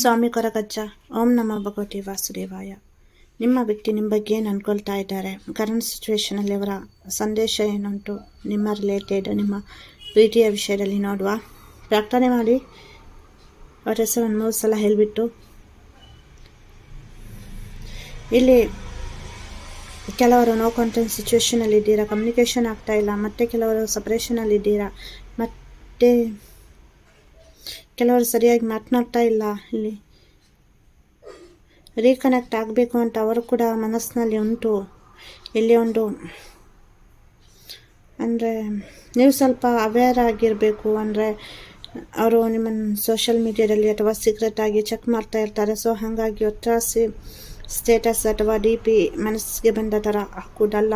ಸ್ವಾಮಿ ಕೊರಗಜ್ಜ. ಓಂ ನಮ ಭಗವತಿ ವಾಸುದೇವಾಯ. ನಿಮ್ಮ ವ್ಯಕ್ತಿ ನಿಮ್ಮ ಬಗ್ಗೆ ಏನು ಅನ್ಕೊಳ್ತಾ ಇದ್ದಾರೆ ಕರೆಂಟ್ ಸಿಚುವೇಶನಲ್ಲಿ ಅವರ ಸಂದೇಶ ಏನುಂಟು? ನಿಮ್ಮ ರಿಲೇಟೆಡ್ ನಿಮ್ಮ ಪ್ರೀತಿಯ ವಿಷಯದಲ್ಲಿ ನೋಡುವ. ಪ್ರಾರ್ಥನೆ ಮಾಡಿ. ಅವರ ಹೆಸರನ್ನು ಮೂರು ಸಲ ಹೇಳಿಬಿಟ್ಟು. ಇಲ್ಲಿ ಕೆಲವರು ನೋ ಕಾಂಟೆಂಟ್ ಸಿಚುವೇಶನಲ್ಲಿ ಇದ್ದೀರಾ? ಕಮ್ಯುನಿಕೇಷನ್ ಆಗ್ತಾ ಇಲ್ಲ. ಮತ್ತೆ ಕೆಲವರು ಸಪ್ರೇಷನಲ್ಲಿ ಇದ್ದೀರಾ? ಮತ್ತೆ ಕೆಲವರು ಸರಿಯಾಗಿ ಮಾತನಾಡ್ತಾ ಇಲ್ಲ ಇಲ್ಲಿ. ರೀಕನೆಕ್ಟ್ ಆಗಬೇಕು ಅಂತ ಅವರು ಕೂಡ ಮನಸ್ಸಿನಲ್ಲಿ ಉಂಟು. ಇಲ್ಲಿ ಒಂದು ಅಂದರೆ ನೀವು ಸ್ವಲ್ಪ ಅವೇರ್ ಆಗಿರಬೇಕು ಅಂದರೆ ಅವರು ನಿಮ್ಮನ್ನು ಸೋಷಿಯಲ್ ಮೀಡಿಯಾದಲ್ಲಿ ಅಥವಾ ಸೀಕ್ರೆಟ್ ಆಗಿ ಚೆಕ್ ಮಾಡ್ತಾ ಇರ್ತಾರೆ. ಸೊ ಹಾಗಾಗಿ ಒತ್ತಾಸಿ ಸ್ಟೇಟಸ್ ಅಥವಾ ಡಿ ಪಿ ಮನಸ್ಸಿಗೆ ಬಂದ ಥರ ಹಾಕೋದಲ್ಲ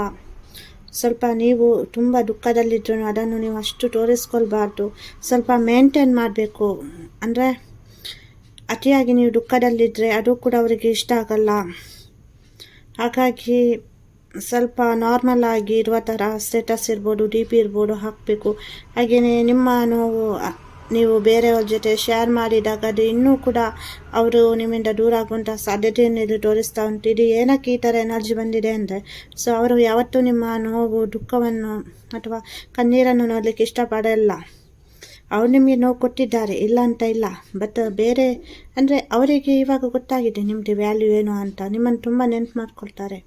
ಸ್ವಲ್ಪ ನೀವು ತುಂಬ ದುಃಖದಲ್ಲಿದ್ದರೂ ಅದನ್ನು ನೀವು ಅಷ್ಟು ತೋರಿಸ್ಕೊಳ್ಬಾರ್ದು. ಸ್ವಲ್ಪ ಮೇಂಟೈನ್ ಮಾಡಬೇಕು. ಅಂದರೆ ಅತಿಯಾಗಿ ನೀವು ದುಃಖದಲ್ಲಿದ್ದರೆ ಅದು ಕೂಡ ಅವರಿಗೆ ಇಷ್ಟ ಆಗಲ್ಲ. ಹಾಗಾಗಿ ಸ್ವಲ್ಪ ನಾರ್ಮಲ್ ಆಗಿ ಇರುವ ಥರ ಸ್ಟೇಟಸ್ ಇರ್ಬೋದು ಡಿ ಪಿ ಇರ್ಬೋದು ಹಾಕಬೇಕು. ಹಾಗೆಯೇ ನಿಮ್ಮ ನೋವು ನೀವು ಬೇರೆಯವ್ರ ಜೊತೆ ಶೇರ್ ಮಾಡಿದಾಗ ಅದು ಇನ್ನೂ ಕೂಡ ಅವರು ನಿಮ್ಮಿಂದ ದೂರ ಆಗುವಂಥ ಸಾಧ್ಯತೆಯನ್ನು ಇದು ತೋರಿಸ್ತಾ ಉಂಟು. ಇದು ಏನಕ್ಕೆ ಈ ಥರ ಎನರ್ಜಿ ಬಂದಿದೆ ಅಂದರೆ ಸೊ ಅವರು ಯಾವತ್ತೂ ನಿಮ್ಮ ನೋವು, ದುಃಖವನ್ನು ಅಥವಾ ಕಣ್ಣೀರನ್ನು ನೋಡಲಿಕ್ಕೆ ಇಷ್ಟಪಡಲ್ಲ. ಅವ್ರು ನಿಮಗೆ ನೋವು ಕೊಟ್ಟಿದ್ದಾರೆ, ಇಲ್ಲ ಅಂತ ಇಲ್ಲ. ಬಟ್ ಬೇರೆ ಅಂದರೆ ಅವರಿಗೆ ಇವಾಗ ಗೊತ್ತಾಗಿದೆ ನಿಮ್ಮದು ವ್ಯಾಲ್ಯೂ ಏನು ಅಂತ. ನಿಮ್ಮನ್ನು ತುಂಬ ನೆನ್ಪು ಮಾಡ್ಕೊಳ್ತಾರೆ.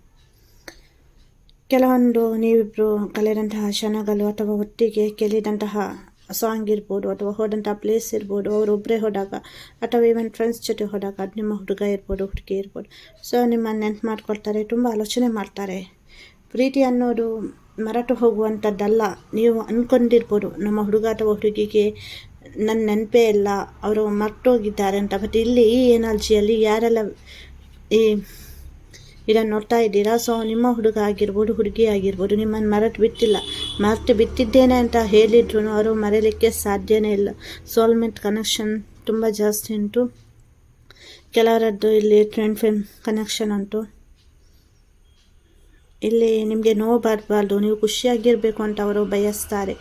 ಕೆಲವೊಂದು ನೀವಿಬ್ಬರು ಕಲಿದಂತಹ ಕ್ಷಣಗಳು ಅಥವಾ ಒಟ್ಟಿಗೆ ಕೇಳಿದಂತಹ ಸಾಂಗ್ ಇರ್ಬೋದು ಅಥವಾ ಹೋದಂಥ ಪ್ಲೇಸ್ ಇರ್ಬೋದು ಅವರೊಬ್ಬರೇ ಹೋದಾಗ ಅಥವಾ ಈವನ್ ಫ್ರೆಂಡ್ಸ್ ಜೊತೆ ಹೋದಾಗ ಅದು ನಿಮ್ಮ ಹುಡುಗ ಇರ್ಬೋದು ಹುಡುಗಿ ಇರ್ಬೋದು ಸೊ ನಿಮ್ಮನ್ನು ನೆನ್ಪು ಮಾಡ್ಕೊಳ್ತಾರೆ ತುಂಬ ಆಲೋಚನೆ ಮಾಡ್ತಾರೆ ಪ್ರೀತಿ ಅನ್ನೋದು ಮರೆತು ಹೋಗುವಂಥದ್ದಲ್ಲ ನೀವು ಅಂದ್ಕೊಂಡಿರ್ಬೋದು ನಮ್ಮ ಹುಡುಗ ಅಥವಾ ಹುಡುಗಿಗೆ ನನ್ನ ನೆನಪೇ ಇಲ್ಲ ಅವರು ಮರ್ತೋಗಿದ್ದಾರೆ ಅಂತ ಬಟ್ ಇಲ್ಲಿ ಈ ಎನರ್ಜಿಯಲ್ಲಿ ಯಾರೆಲ್ಲ ಈ ಇದನ್ನು ನೋಡ್ತಾ ಇದ್ದೀರಾ? ಸೊ ನಿಮ್ಮ ಹುಡುಗ ಆಗಿರ್ಬೋದು, ಹುಡುಗಿ ಆಗಿರ್ಬೋದು ನಿಮ್ಮನ್ನು ಮರೆತು ಬಿಟ್ಟಿಲ್ಲ. ಮರೆತು ಬಿಟ್ಟಿದ್ದೇನೆ ಅಂತ ಹೇಳಿದ್ರು ಅವರು ಮರೆಯಲಿಕ್ಕೆ ಸಾಧ್ಯನೇ ಇಲ್ಲ. ಸೋಲ್ಮೆಂಟ್ ಕನೆಕ್ಷನ್ ತುಂಬ ಜಾಸ್ತಿ ಉಂಟು. ಕೆಲವರದ್ದು ಇಲ್ಲಿ ಟ್ರೆಂಡ್ ಫ್ರೆಂಡ್ ಕನೆಕ್ಷನ್ ಉಂಟು. ಇಲ್ಲಿ ನಿಮಗೆ ನೋವು ಬರಬಾರ್ದು, ನೀವು ಖುಷಿಯಾಗಿರಬೇಕು ಅಂತ ಅವರು ಬಯಸ್ತಾರೆ.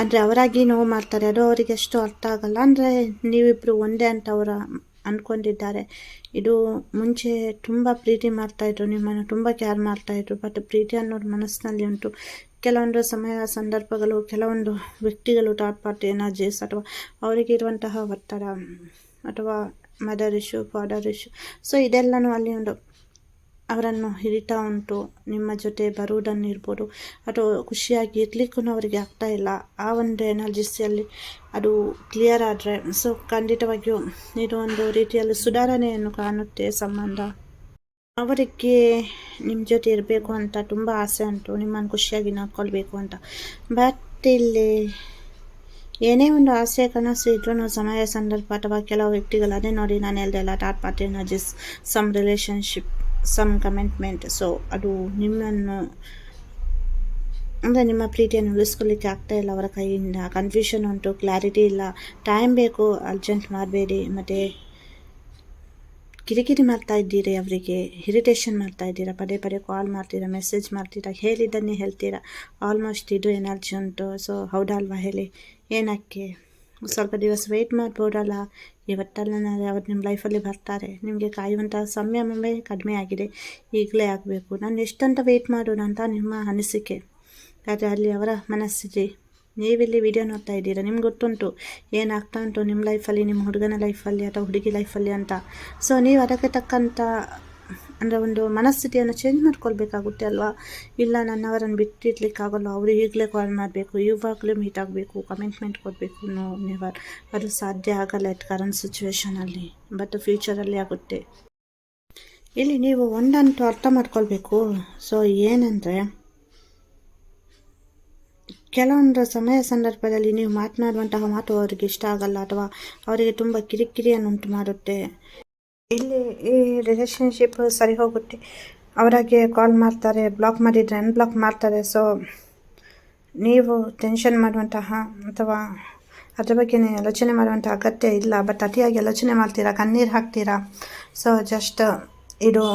ಅಂದರೆ ಅವರಾಗಿ ನೋವು ಮಾಡ್ತಾರೆ, ಅದು ಅವರಿಗೆ ಅಷ್ಟು ಅರ್ಥ ಆಗಲ್ಲ. ಅಂದರೆ ನೀವಿಬ್ಬರು ಒಂದೇ ಅಂತ ಅವರ ಅಂದ್ಕೊಂಡಿದ್ದಾರೆ. ಇದು ಮುಂಚೆ ತುಂಬ ಪ್ರೀತಿ ಮಾಡ್ತಾಯಿದ್ರು ನಿಮ್ಮನ್ನು ತುಂಬ ಕೇರ್ ಮಾಡ್ತಾಯಿದ್ರು ಬಟ್ ಪ್ರೀತಿ ಅನ್ನೋದು ಮನಸ್ಸಿನಲ್ಲಿ ಉಂಟು. ಕೆಲವೊಂದು ಸಮಯ ಸಂದರ್ಭಗಳು, ಕೆಲವೊಂದು ವ್ಯಕ್ತಿಗಳು ಥರ್ಡ್ ಪಾರ್ಟಿ ಎನರ್ಜೀಸ್ ಅಥವಾ ಅವರಿಗೆ ಇರುವಂತಹ ಒತ್ತಡ, ಅಥವಾ mother issue father issue so ಇದೆಲ್ಲನೂ ಅಲ್ಲಿ ಒಂದು ಅವರನ್ನು ಹಿಡಿತಾ ಉಂಟು. ನಿಮ್ಮ ಜೊತೆ ಬರುವುದನ್ನು ಇರ್ಬೋದು ಅದು ಖುಷಿಯಾಗಿ ಇರಲಿಕ್ಕೂ ಅವರಿಗೆ ಆಗ್ತಾ ಇಲ್ಲ. ಆ ಒಂದು ಎನರ್ಜಿಸಿಯಲ್ಲಿ ಅದು ಕ್ಲಿಯರ್ ಆದರೆ ಸೊ ಖಂಡಿತವಾಗಿಯೂ ಇದು ಒಂದು ರೀತಿಯಲ್ಲಿ ಸುಧಾರಣೆಯನ್ನು ಕಾಣುತ್ತೆ ಸಂಬಂಧ. ಅವರಿಗೆ ನಿಮ್ಮ ಜೊತೆ ಇರಬೇಕು ಅಂತ ತುಂಬ ಆಸೆ ಉಂಟು. ನಿಮ್ಮನ್ನು ಖುಷಿಯಾಗಿ ನೋಡ್ಕೊಳ್ಬೇಕು ಅಂತ. ಬಟ್ ಇಲ್ಲಿ ಏನೇ ಒಂದು ಆಸೆ ಕನಸು ಇದ್ರೂ ಸಮಯ, ಸಂದರ್ಭ ಅಥವಾ ಕೆಲವು ವ್ಯಕ್ತಿಗಳು, ಅದೇ ನೋಡಿ ನಾನು ಹೇಳ್ದೆ ಎಲ್ಲ thought party energies some relationship some commitment so ಅದು ನಿಮ್ಮನ್ನು, ಅಂದರೆ ನಿಮ್ಮ ಪ್ರೀತಿಯನ್ನು ಉಳಿಸ್ಕೊಳ್ಳಿಕ್ಕೆ ಆಗ್ತಾ ಇಲ್ಲ ಅವರ ಕೈಯಿಂದ. ಕನ್ಫ್ಯೂಷನ್ ಉಂಟು ಕ್ಲಾರಿಟಿ ಇಲ್ಲ. ಟೈಮ್ ಬೇಕು ಅರ್ಜೆಂಟ್ ಮಾಡಬೇಡಿ. ಮತ್ತು ಕಿರಿಕಿರಿ ಮಾಡ್ತಾ ಇದ್ದೀರಿ ಅವರಿಗೆ. ಇರಿಟೇಷನ್ ಮಾಡ್ತಾ ಇದ್ದೀರಾ? ಪದೇ ಪದೇ ಕಾಲ್ ಮಾಡ್ತೀರಾ? ಮೆಸೇಜ್ ಮಾಡ್ತೀರಾ? ಹೇಳಿದ್ದನ್ನೇ ಹೇಳ್ತೀರಾ? ಆಲ್ಮೋಸ್ಟ್ ಇದು ಎನರ್ಜಿ ಉಂಟು. ಸೊ ಹೌದಲ್ವಾ ಹೇಳಿ? ಏನಕ್ಕೆ? ಸ್ವಲ್ಪ ದಿವಸ ವೆಯ್ಟ್ ಮಾಡ್ಬೋದಲ್ಲ? ಇವತ್ತಲ್ಲ ಅವ್ರು ನಿಮ್ಮ ಲೈಫಲ್ಲಿ ಬರ್ತಾರೆ? ನಿಮಗೆ ಕಾಯುವಂಥ ಸಮಯ ಕಡಿಮೆ ಆಗಿದೆ. ಈಗಲೇ ಆಗಬೇಕು. ನಾನು ಎಷ್ಟಂತ ವೆಯ್ಟ್ ಮಾಡೋಣ ಅಂತ ನಿಮ್ಮ ಅನಿಸಿಕೆ. ಆದರೆ ಅಲ್ಲಿ ಅವರ ಮನಸ್ಥಿತಿ. ನೀವಿಲ್ಲಿ ವಿಡಿಯೋ ನೋಡ್ತಾ ಇದ್ದೀರಾ? ನಿಮ್ಗೆ ಗೊತ್ತುಂಟು. ಏನಾಗ್ತಾ ಉಂಟು ನಿಮ್ಮ ಲೈಫಲ್ಲಿ ನಿಮ್ಮ ಹುಡುಗನ ಲೈಫಲ್ಲಿ ಅಥವಾ ಹುಡುಗಿ ಲೈಫಲ್ಲಿ ಅಂತ. ಸೊ ನೀವು ಅದಕ್ಕೆ ತಕ್ಕಂಥ ಅಂದರೆ ಒಂದು ಮನಸ್ಥಿತಿಯನ್ನು ಚೇಂಜ್ ಮಾಡ್ಕೊಳ್ಬೇಕಾಗುತ್ತೆ ಅಲ್ವಾ? ಇಲ್ಲ, ನನ್ನವರನ್ನು ಬಿಟ್ಟಿರ್ಲಿಕ್ಕಾಗಲ್ಲ ಅವರು ಈಗಲೇ ಕಾಲ್ ಮಾಡಬೇಕು. ಇವಾಗಲೇ ಮೀಟ್ ಆಗಬೇಕು. ಕಮಿಟ್ಮೆಂಟ್ ಕೊಡಬೇಕು. ನೋ ನೆವರ್ ಅದು ಸಾಧ್ಯ ಆಗಲ್ಲ ಎಟ್ ಕರೆಂಟ್ ಸಿಚುವೇಷನಲ್ಲಿ ಬಟ್ ಫ್ಯೂಚರಲ್ಲಿ ಆಗುತ್ತೆ. ಇಲ್ಲಿ ನೀವು ಒಂದಂತೂ ಅರ್ಥ ಮಾಡ್ಕೊಳ್ಬೇಕು. ಸೊ ಏನಂದರೆ, ಕೆಲವೊಂದು ಸಮಯ ಸಂದರ್ಭದಲ್ಲಿ ನೀವು ಮಾತನಾಡುವಂತಹ ಮಾತು ಅವರಿಗೆ ಇಷ್ಟ ಆಗಲ್ಲ ಅಥವಾ ಅವರಿಗೆ ತುಂಬ ಕಿರಿಕಿರಿಯನ್ನು ಉಂಟು ಮಾಡುತ್ತೆ. ಇಲ್ಲಿ ಈ ರಿಲೇಷನ್ಶಿಪ್ ಸರಿ ಹೋಗುತ್ತೆ. ಅವರಾಗೆ ಕಾಲ್ ಮಾಡ್ತಾರೆ ಬ್ಲಾಕ್ ಮಾಡಿದರೆ ಅನ್ಬ್ಲಾಕ್ ಮಾಡ್ತಾರೆ. ಸೊ ನೀವು ಟೆನ್ಷನ್ ಮಾಡುವಂತಹ ಅಥವಾ ಅದರ ಬಗ್ಗೆ ಆಲೋಚನೆ ಮಾಡುವಂಥ ಅಗತ್ಯ ಇಲ್ಲ. ಬಟ್ ಅತಿಯಾಗಿ ಆಲೋಚನೆ ಮಾಡ್ತೀರಾ? ಕಣ್ಣೀರು ಹಾಕ್ತೀರಾ? ಸೊ ಜಸ್ಟ್ ಇದು,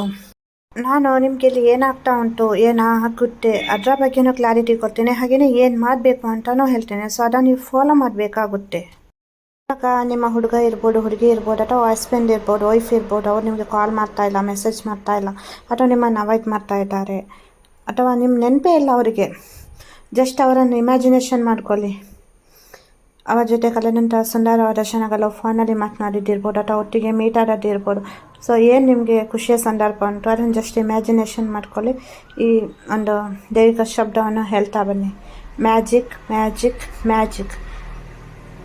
ನಾನು ನಿಮಗೆ ಇಲ್ಲಿ ಏನಾಗ್ತಾ ಉಂಟು, ಏನಾಗುತ್ತೆ, ಅದರ ಬಗ್ಗೆನೂ ಕ್ಲಾರಿಟಿ ಕೊಡ್ತೇನೆ. ಹಾಗೆಯೇ ಏನು ಮಾಡಬೇಕು ಅಂತಲೂ ಹೇಳ್ತೇನೆ. ಸೊ ಅದನ್ನು ನೀವು ಫಾಲೋ ಮಾಡಬೇಕಾಗುತ್ತೆ. ಇವಾಗ ನಿಮ್ಮ ಹುಡುಗ ಇರ್ಬೋದು, ಹುಡುಗಿ ಇರ್ಬೋದು, ಅಥವಾ ಹಸ್ಬೆಂಡ್ ಇರ್ಬೋದು ವೈಫ್ ಇರ್ಬೋದು, ಅವ್ರು ನಿಮಗೆ ಕಾಲ್ ಮಾಡ್ತಾ ಇಲ್ಲ ಮೆಸೇಜ್ ಮಾಡ್ತಾ ಇಲ್ಲ, ಅಥವಾ ನಿಮ್ಮನ್ನು ಅವಾಯ್ಡ್ ಮಾಡ್ತಾ ಇದ್ದಾರೆ, ಅಥವಾ ನಿಮ್ಮ ನೆನಪೇ ಇಲ್ಲ ಅವರಿಗೆ. ಜಸ್ಟ್ ಅವರನ್ನು ಇಮ್ಯಾಜಿನೇಷನ್ ಮಾಡ್ಕೊಳ್ಳಿ. ಅವರ ಜೊತೆ ಕಳೆದಂಥ ಸುಂದರವಾದ ಕ್ಷಣಗಳು ಫೋನಲ್ಲಿ ಮಾತನಾಡಿದ್ದಿರ್ಬೋದು, ಅಥವಾ ಒಟ್ಟಿಗೆ ಮೀಟ್ ಆಡೋದಿರ್ಬೋದು. ಸೊ ಏನು ನಿಮಗೆ ಖುಷಿಯ ಸಂದರ್ಭ ಉಂಟು? ಅದನ್ನು ಜಸ್ಟ್ ಇಮ್ಯಾಜಿನೇಷನ್ ಮಾಡ್ಕೊಳ್ಳಿ. ಈ ಒಂದು ದೈವಿಕ ಶಬ್ದವನ್ನು ಹೇಳ್ತಾ ಬನ್ನಿ. Magic magic magic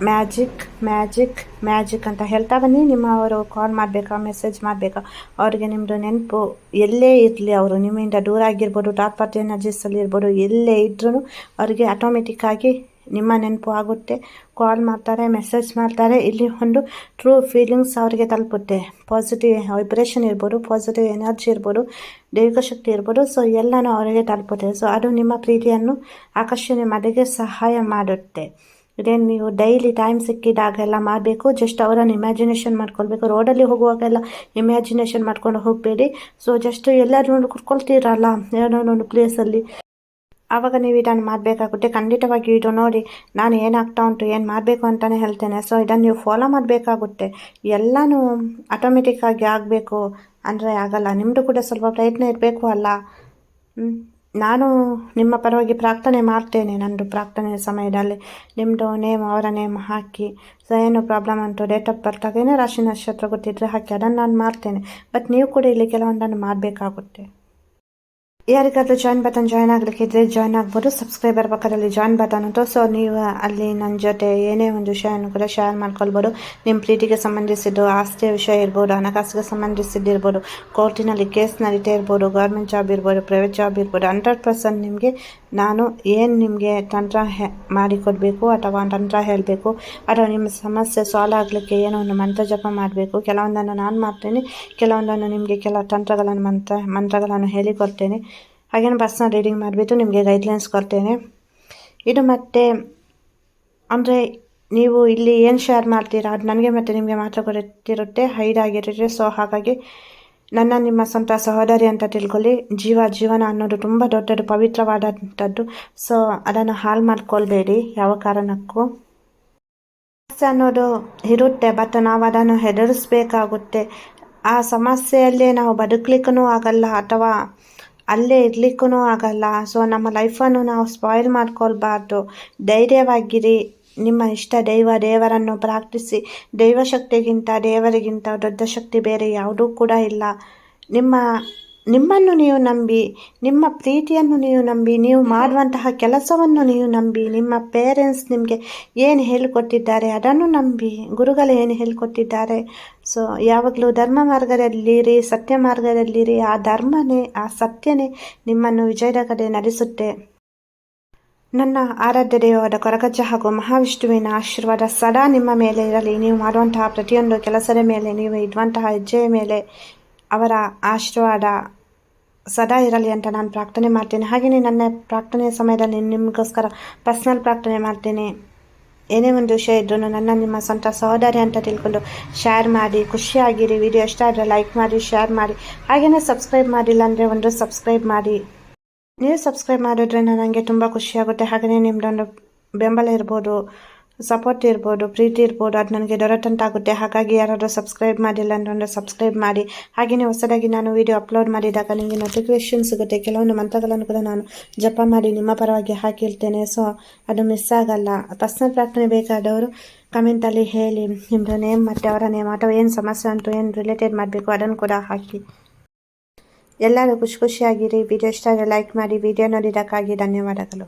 magic magic magic ಅಂತ ಹೇಳ್ತಾ ಬನ್ನಿ. ನಿಮ್ಮ ಅವರು ಕಾಲ್ ಮಾಡಬೇಕಾ ಮೆಸೇಜ್ ಮಾಡಬೇಕಾ? ಅವರಿಗೆ ನಿಮ್ಮದು ನೆನಪು ಎಲ್ಲೇ ಇರಲಿ ಅವರು. ನಿಮ್ಮಿಂದ ದೂರ ಆಗಿರ್ಬೋದು ಡಾರ್ಕ್ ಪಾರ್ಟಿ ಎನರ್ಜೀಸಲ್ಲಿ ಇರ್ಬೋದು, ಎಲ್ಲೇ ಇದ್ರೂ ಅವರಿಗೆ ಆಟೋಮೆಟಿಕ್ಕಾಗಿ ನಿಮ್ಮ ನೆನಪು ಆಗುತ್ತೆ. ಕಾಲ್ ಮಾಡ್ತಾರೆ ಮೆಸೇಜ್ ಮಾಡ್ತಾರೆ. ಇಲ್ಲಿ ಒಂದು ಟ್ರೂ ಫೀಲಿಂಗ್ಸ್ ಅವರಿಗೆ ತಲುಪುತ್ತೆ. ಪಾಸಿಟಿವ್ ವೈಬ್ರೇಷನ್ ಇರ್ಬೋದು ಪಾಸಿಟಿವ್ ಎನರ್ಜಿ ಇರ್ಬೋದು, ದೈವಿಕ ಶಕ್ತಿ ಇರ್ಬೋದು. ಸೊ ಎಲ್ಲನೂ ಅವರಿಗೆ ತಲುಪುತ್ತೆ. ಸೊ ಅದು ನಿಮ್ಮ ಪ್ರೀತಿಯನ್ನು ಆಕರ್ಷಣೆ ಮಾಡೋಕ್ಕೆ ಸಹಾಯ ಮಾಡುತ್ತೆ. ಇದೇನು ನೀವು ಡೈಲಿ ಟೈಮ್ ಸಿಕ್ಕಿದಾಗೆಲ್ಲ ಮಾಡಬೇಕು. ಜಸ್ಟ್ ಅವರನ್ನು ಇಮ್ಯಾಜಿನೇಷನ್ ಮಾಡ್ಕೊಳ್ಬೇಕು. ರೋಡಲ್ಲಿ ಹೋಗುವಾಗೆಲ್ಲ ಇಮ್ಯಾಜಿನೇಷನ್ ಮಾಡ್ಕೊಂಡು ಹೋಗಬೇಡಿ. ಸೊ ಜಸ್ಟ್ ಎಲ್ಲರೂ ಕುತ್ಕೊಳ್ತೀರಲ್ಲ? ಏನೋ ಒಂದು ಪ್ಲೇಸಲ್ಲಿ ಆವಾಗ ನೀವು ಇದನ್ನು ಮಾಡಬೇಕಾಗುತ್ತೆ. ಖಂಡಿತವಾಗಿ ಇದು ನೋಡಿ, ನಾನು ಏನಾಗ್ತಾ ಉಂಟು, ಏನು ಮಾಡಬೇಕು ಅಂತಲೇ ಹೇಳ್ತೇನೆ. ಸೊ ಇದನ್ನು ನೀವು ಫಾಲೋ ಮಾಡಬೇಕಾಗುತ್ತೆ. ಎಲ್ಲನೂ ಆಟೋಮೆಟಿಕ್ಕಾಗಿ ಆಗಬೇಕು. ಅಂದರೆ ಆಗಲ್ಲ. ನಿಮ್ಮದು ಕೂಡ ಸ್ವಲ್ಪ ಪ್ರಯತ್ನ ಇರಬೇಕು ಅಲ್ಲ? ನಾನು ನಿಮ್ಮ ಪರವಾಗಿ ಪ್ರಾರ್ಥನೆ ಮಾಡ್ತೇನೆ. ನನ್ನದು ಪ್ರಾರ್ಥನೆ ಸಮಯದಲ್ಲಿ ನಿಮ್ಮದು ನೇಮ್, ಅವರ ನೇಮ್ ಹಾಕಿ ಸೊ ಏನು ಪ್ರಾಬ್ಲಮ್ ಉಂಟು ಡೇಟ್ ಆಫ್ ಬರ್ತಾಗ ಏನೇ ರಾಶಿ ನಕ್ಷತ್ರ ಗೊತ್ತಿದ್ದರೆ ಹಾಕಿ, ಅದನ್ನು ನಾನು ಮಾಡ್ತೇನೆ. ಬಟ್ ನೀವು ಕೂಡ ಇಲ್ಲಿ ಕೆಲವೊಂದನ್ನು ಮಾಡಬೇಕಾಗುತ್ತೆ. ಯಾರಿಗಾದ್ರೂ ಜಾಯಿನ್ ಬಟನ್ ಜಾಯ್ನ್ ಆಗಲಿಕ್ಕಿದ್ರೆ ಜಾಯ್ನ್ ಆಗ್ಬೋದು. ಸಬ್ಸ್ಕ್ರೈಬರ್ ಪಕ್ಕದಲ್ಲಿ ಜಾಯ್ನ್ ಬಟನ್ ಉಂಟು. ಸೊ ನೀವು ಅಲ್ಲಿ ನನ್ನ ಜೊತೆ ಏನೇ ಒಂದು ವಿಷಯವನ್ನು ಕೂಡ ಶೇರ್ ಮಾಡ್ಕೊಳ್ಬೋದು. ನಿಮ್ಮ ಪ್ರೀತಿಗೆ ಸಂಬಂಧಿಸಿದ್ದು, ಆಸ್ತಿಯ ವಿಷಯ ಇರ್ಬೋದು, ಹಣಕಾಸಿಗೆ ಸಂಬಂಧಿಸಿದ್ದಿರ್ಬೋದು ಕೋರ್ಟಿನಲ್ಲಿ ಕೇಸ್ ನಡೀತಾ ಇರ್ಬೋದು ಗೌರ್ಮೆಂಟ್ ಜಾಬ್ ಇರ್ಬೋದು ಪ್ರೈವೇಟ್ ಜಾಬ್ ಇರ್ಬೋದು ಹಂಡ್ರೆಡ್ ಪರ್ಸೆಂಟ್ ನಿಮಗೆ ನಾನು ಏನು ನಿಮಗೆ ತಂತ್ರ ಹೆ, ಮಾಡಿಕೊಡ್ಬೇಕು ಅಥವಾ ತಂತ್ರ ಹೇಳಬೇಕು ಅಥವಾ ನಿಮ್ಮ ಸಮಸ್ಯೆ ಸಾಲ್ವ್ ಆಗಲಿಕ್ಕೆ ಏನೋ ಒಂದು ಮಂತ್ರ ಜಪ ಮಾಡಬೇಕು, ಕೆಲವೊಂದನ್ನು ನಾನು ಮಾಡ್ತೇನೆ, ಕೆಲವೊಂದನ್ನು ನಿಮಗೆ ಕೆಲ ತಂತ್ರಗಳನ್ನು ಮಂತ್ರ, ಮಂತ್ರಗಳನ್ನು ಹೇಳಿಕೊಡ್ತೇನೆ. ಹಾಗೇನು ಬಸ್ನ ರೀಡಿಂಗ್ ಮಾಡಿಬಿಟ್ಟು ನಿಮಗೆ ಗೈಡ್ಲೈನ್ಸ್ ಕೊಡ್ತೇನೆ. ಇದು ಮತ್ತೆ, ಅಂದರೆ ನೀವು ಇಲ್ಲಿ ಏನು ಶೇರ್ ಮಾಡ್ತೀರಾ? ಅದು ನನಗೆ ಮತ್ತು ನಿಮಗೆ ಮಾತ್ರ ಗೊತ್ತಿರುತ್ತೆ. ಹೈಡ್ ಆಗಿರುತ್ತೆ. ಸೊ ಹಾಗಾಗಿ ನನ್ನ, ನಿಮ್ಮ ಸ್ವಂತ ಸಹೋದರಿ ಅಂತ ತಿಳ್ಕೊಳ್ಳಿ. ಜೀವ ಜೀವನ ಅನ್ನೋದು ತುಂಬ ದೊಡ್ಡದು, ಪವಿತ್ರವಾದಂಥದ್ದು. ಸೊ ಅದನ್ನು ಹಾಳು ಮಾಡ್ಕೊಳ್ಬೇಡಿ ಯಾವ ಕಾರಣಕ್ಕೂ. ಸಮಸ್ಯೆ ಅನ್ನೋದು ಇರುತ್ತೆ ಬಟ್ ನಾವು ಅದನ್ನು ಹೆದರಿಸ್ಬೇಕಾಗುತ್ತೆ. ಆ ಸಮಸ್ಯೆಯಲ್ಲೇ ನಾವು ಬದುಕಲಿಕ್ಕೂ ಆಗಲ್ಲ, ಅಥವಾ ಅಲ್ಲೇ ಇರ್ಲಿಕ್ಕೂ ಆಗಲ್ಲ. ಸೊ ನಮ್ಮ ಲೈಫನ್ನು ನಾವು ಸ್ಪಾಯಿಲ್ ಮಾಡ್ಕೊಳ್ಬಾರ್ದು. ಧೈರ್ಯವಾಗಿರಿ. ನಿಮ್ಮ ಇಷ್ಟ ದೈವ ದೇವರನ್ನು ಪ್ರಾರ್ಥಿಸಿ. ದೈವಶಕ್ತಿಗಿಂತ ದೇವರಿಗಿಂತ ದೊಡ್ಡ ಶಕ್ತಿ ಬೇರೆ ಯಾವುದೂ ಕೂಡ ಇಲ್ಲ. ನಿಮ್ಮ ನಿಮ್ಮನ್ನು ನೀವು ನಂಬಿ, ನಿಮ್ಮ ಪ್ರೀತಿಯನ್ನು ನೀವು ನಂಬಿ, ನೀವು ಮಾಡುವಂತಹ ಕೆಲಸವನ್ನು ನೀವು ನಂಬಿ, ನಿಮ್ಮ ಪೇರೆಂಟ್ಸ್ ನಿಮಗೆ ಏನು ಹೇಳಿಕೊಟ್ಟಿದ್ದಾರೆ ಅದನ್ನು ನಂಬಿ, ಗುರುಗಳು ಏನು ಹೇಳಿಕೊಟ್ಟಿದ್ದಾರೆ? ಸೊ ಯಾವಾಗಲೂ ಧರ್ಮ ಮಾರ್ಗದಲ್ಲಿರಿ, ಸತ್ಯ ಮಾರ್ಗದಲ್ಲಿರಿ, ಆ ಧರ್ಮನೇ, ಆ ಸತ್ಯನೇ ನಿಮ್ಮನ್ನು ವಿಜಯದ ಕಡೆ ನಡೆಸುತ್ತೆ. ನನ್ನ ಆರಾಧ್ಯ ದೇವವಾದ ಕೊರಗಜ್ಜ ಹಾಗೂ ಮಹಾವಿಷ್ಣುವಿನ ಆಶೀರ್ವಾದ ಸದಾ ನಿಮ್ಮ ಮೇಲೆ ಇರಲಿ. ನೀವು ಮಾಡುವಂತಹ ಪ್ರತಿಯೊಂದು ಕೆಲಸದ ಮೇಲೆ, ನೀವು ಇಡುವಂತಹ ಹೆಜ್ಜೆಯ ಮೇಲೆ ಅವರ ಆಶೀರ್ವಾದ ಸದಾ ಇರಲಿ ಅಂತ ನಾನು ಪ್ರಾರ್ಥನೆ ಮಾಡ್ತೀನಿ. ಹಾಗೆಯೇ ನನ್ನ ಪ್ರಾರ್ಥನೆಯ ಸಮಯದಲ್ಲಿ ನಿಮಗೋಸ್ಕರ ಪರ್ಸ್ನಲ್ ಪ್ರಾರ್ಥನೆ ಮಾಡ್ತೀನಿ. ಏನೇ ಒಂದು ವಿಷಯ ಇದ್ರೂ ನನ್ನ ನಿಮ್ಮ ಸ್ವಂತ ಸಹೋದರಿ ಅಂತ ತಿಳ್ಕೊಂಡು ಶೇರ್ ಮಾಡಿ, ಖುಷಿಯಾಗಿರಿ ವಿಡಿಯೋ ಇಷ್ಟ ಆದರೆ ಲೈಕ್ ಮಾಡಿ ಶೇರ್ ಮಾಡಿ. ಹಾಗೆಯೇ ಸಬ್ಸ್ಕ್ರೈಬ್ ಮಾಡಿಲ್ಲ ಅಂದರೆ ಒಂದು ಸಬ್ಸ್ಕ್ರೈಬ್ ಮಾಡಿ. ನೀವು ಸಬ್ಸ್ಕ್ರೈಬ್ ಮಾಡಿದ್ರೆ ನನಗೆ ತುಂಬ ಖುಷಿಯಾಗುತ್ತೆ. ಹಾಗೆಯೇ ನಿಮ್ಮದೊಂದು ಬೆಂಬಲ ಇರ್ಬೋದು. ಸಪೋರ್ಟ್ ಇರ್ಬೋದು ಪ್ರೀತಿ ಇರ್ಬೋದು ಅದು ನನಗೆ ದೊರೆತಂತಾಗುತ್ತೆ ಹಾಗಾಗಿ ಯಾರಾದರೂ ಸಬ್ಸ್ಕ್ರೈಬ್ ಮಾಡಿಲ್ಲ ಅಂದರೆ ಸಬ್ಸ್ಕ್ರೈಬ್ ಮಾಡಿ ಹಾಗೆಯೇ ಹೊಸದಾಗಿ ನಾನು ವೀಡಿಯೋ ಅಪ್ಲೋಡ್ ಮಾಡಿದಾಗ ನಿಮಗೆ ನೋಟಿಫಿಕೇಷನ್ ಸಿಗುತ್ತೆ ಕೆಲವೊಂದು ಮಂತ್ರಗಳನ್ನು ಕೂಡ ನಾನು ಜಪ ಮಾಡಿ ನಿಮ್ಮ ಪರವಾಗಿ ಹಾಕಿರ್ತೇನೆ ಸೊ ಅದು ಮಿಸ್ ಆಗಲ್ಲ ಪರ್ಸ್ನಲ್ ಪ್ರಾರ್ಥನೆ ಬೇಕಾದವರು ಕಮೆಂಟಲ್ಲಿ ಹೇಳಿ ನಿಮ್ಮದು ನೇಮ್ ಮತ್ತು ಅವರ ನೇಮ್ ಅಥವಾ ಏನು ಸಮಸ್ಯೆ ಉಂಟು ಏನು ರಿಲೇಟೆಡ್ ಮಾಡಬೇಕು ಅದನ್ನು ಕೂಡ ಹಾಕಿ ಎಲ್ಲರೂ ಖುಷಿ ಖುಷಿಯಾಗಿರಿ ವಿಡಿಯೋ ಇಷ್ಟ ಲೈಕ್ ಮಾಡಿ ವಿಡಿಯೋ ನೋಡಿದಕ್ಕಾಗಿ ಧನ್ಯವಾದಗಳು